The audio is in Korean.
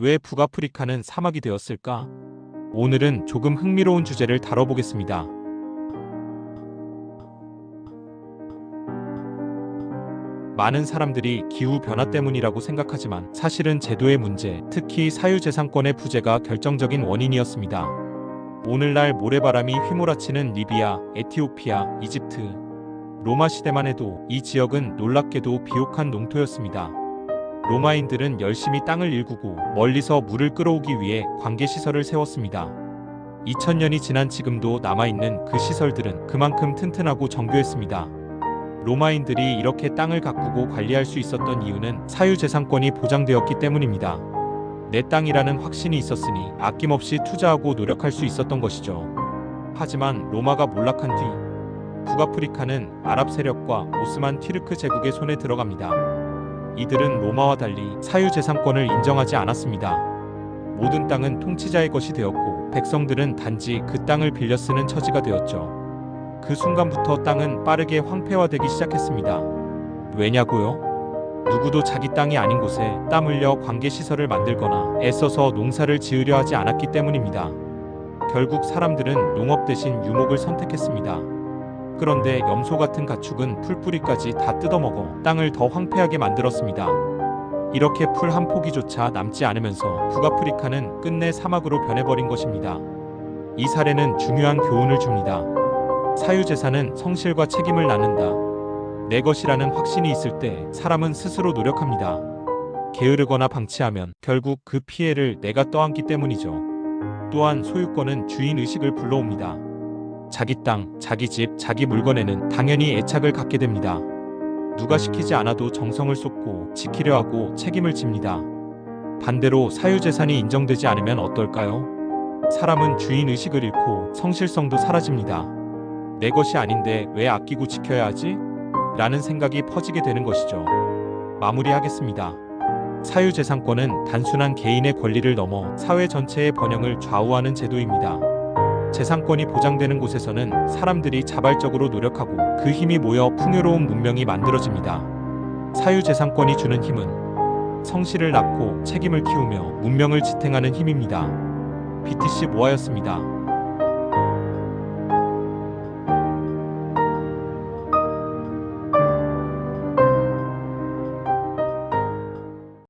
왜 북아프리카는 사막이 되었을까? 오늘은 조금 흥미로운 주제를 다뤄보겠습니다. 많은 사람들이 기후 변화 때문이라고 생각하지만 사실은 제도의 문제, 특히 사유재산권의 부재가 결정적인 원인이었습니다. 오늘날 모래바람이 휘몰아치는 리비아, 에티오피아, 이집트, 로마 시대만 해도 이 지역은 놀랍게도 비옥한 농토였습니다. 로마인들은 열심히 땅을 일구고 멀리서 물을 끌어오기 위해 관계 시설을 세웠습니다. 2000년이 지난 지금도 남아있는 그 시설들은 그만큼 튼튼하고 정교했습니다. 로마인들이 이렇게 땅을 가꾸고 관리할 수 있었던 이유는 사유재산권이 보장되었기 때문입니다. 내 땅이라는 확신이 있었으니 아낌없이 투자하고 노력할 수 있었던 것이죠. 하지만 로마가 몰락한 뒤 북아프리카는 아랍 세력과 오스만 튀르크 제국의 손에 들어갑니다. 이들은 로마와 달리 사유재산권을 인정하지 않았습니다. 모든 땅은 통치자의 것이 되었고 백성들은 단지 그 땅을 빌려 쓰는 처지가 되었죠. 그 순간부터 땅은 빠르게 황폐화되기 시작했습니다. 왜냐고요? 누구도 자기 땅이 아닌 곳에 땀 흘려 관계 시설을 만들거나 애써서 농사를 지으려 하지 않았기 때문입니다. 결국 사람들은 농업 대신 유목을 선택했습니다. 그런데 염소 같은 가축은 풀뿌리까지 다 뜯어먹어 땅을 더 황폐하게 만들었습니다. 이렇게 풀 한 포기조차 남지 않으면서 북아프리카는 끝내 사막으로 변해버린 것입니다. 이 사례는 중요한 교훈을 줍니다. 사유재산은 성실과 책임을 낳는다. 내 것이라는 확신이 있을 때 사람은 스스로 노력합니다. 게으르거나 방치하면 결국 그 피해를 내가 떠안기 때문이죠. 또한 소유권은 주인 의식을 불러옵니다. 자기 땅, 자기 집, 자기 물건에는 당연히 애착을 갖게 됩니다. 누가 시키지 않아도 정성을 쏟고 지키려 하고 책임을 집니다. 반대로 사유재산이 인정되지 않으면 어떨까요? 사람은 주인 의식을 잃고 성실성도 사라집니다. 내 것이 아닌데 왜 아끼고 지켜야 하지? 라는 생각이 퍼지게 되는 것이죠. 마무리하겠습니다. 사유재산권은 단순한 개인의 권리를 넘어 사회 전체의 번영을 좌우하는 제도입니다. 재산권이 보장되는 곳에서는 사람들이 자발적으로 노력하고 그 힘이 모여 풍요로운 문명이 만들어집니다. 사유재산권이 주는 힘은 성실을 낳고 책임을 키우며 문명을 지탱하는 힘입니다. BTC 모아였습니다.